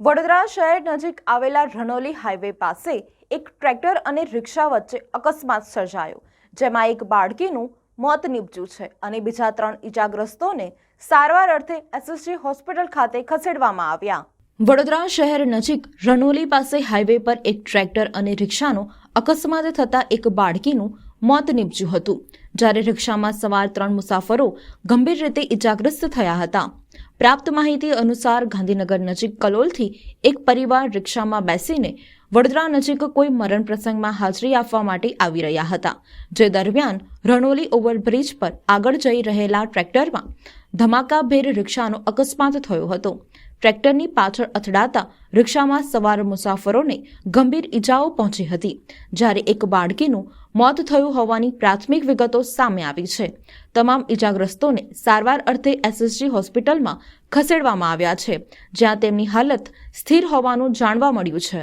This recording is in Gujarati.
વડોદરા શહેર નજીક આવેલા રણોલી હાઈવે પાસે એક ટ્રેક્ટર અને રિક્ષા વચ્ચે અકસ્માત સર્જાયો, જેમાં એક બાળકીનું મોત નીપજ્યું છે અને બીજા ત્રણ ઈજાગ્રસ્તોને સારવાર અર્થે એસએસજી હોસ્પિટલ ખાતે ખસેડવામાં આવ્યા. વડોદરા શહેર નજીક રણોલી પાસે હાઈવે પર એક ટ્રેક્ટર અને રિક્ષાનો અકસ્માત થતાં એક બાળકીનું મોત નીપજ્યું હતું. જ્યારે રિક્ષામાં સવાર ત્રણ મુસાફરો ગંભીર રીતે ઈજાગ્રસ્ત થયા હતા. પ્રાપ્ત માહિતી અનુસાર ગાંધીનગર નજીક કલોલથી એક પરિવાર રિક્ષામાં બેસીને વડોદરા નજીક કોઈ મરણ પ્રસંગમાં હાજરી આપવા માટે આવી રહ્યા હતા. જે દરમિયાન રણોલી ઓવરબ્રિજ પર આગળ જઈ રહેલા ટ્રેક્ટરમાં ધમાકાભેર રિક્ષાનો અકસ્માત થયો હતો. ટ્રેક્ટરની પાછળ અથડાતા રિક્ષામાં સવાર મુસાફરોને ગંભીર ઈજાઓ પહોંચી હતી. જ્યારે એક બાળકીનું મોત થયું હોવાની પ્રાથમિક વિગતો સામે આવી છે. તમામ ઈજાગ્રસ્તોને સારવાર અર્થે એસએસજી હોસ્પિટલમાં ખસેડવામાં આવ્યા છે, જ્યાં તેમની હાલત સ્થિર હોવાનું જાણવા મળ્યું છે.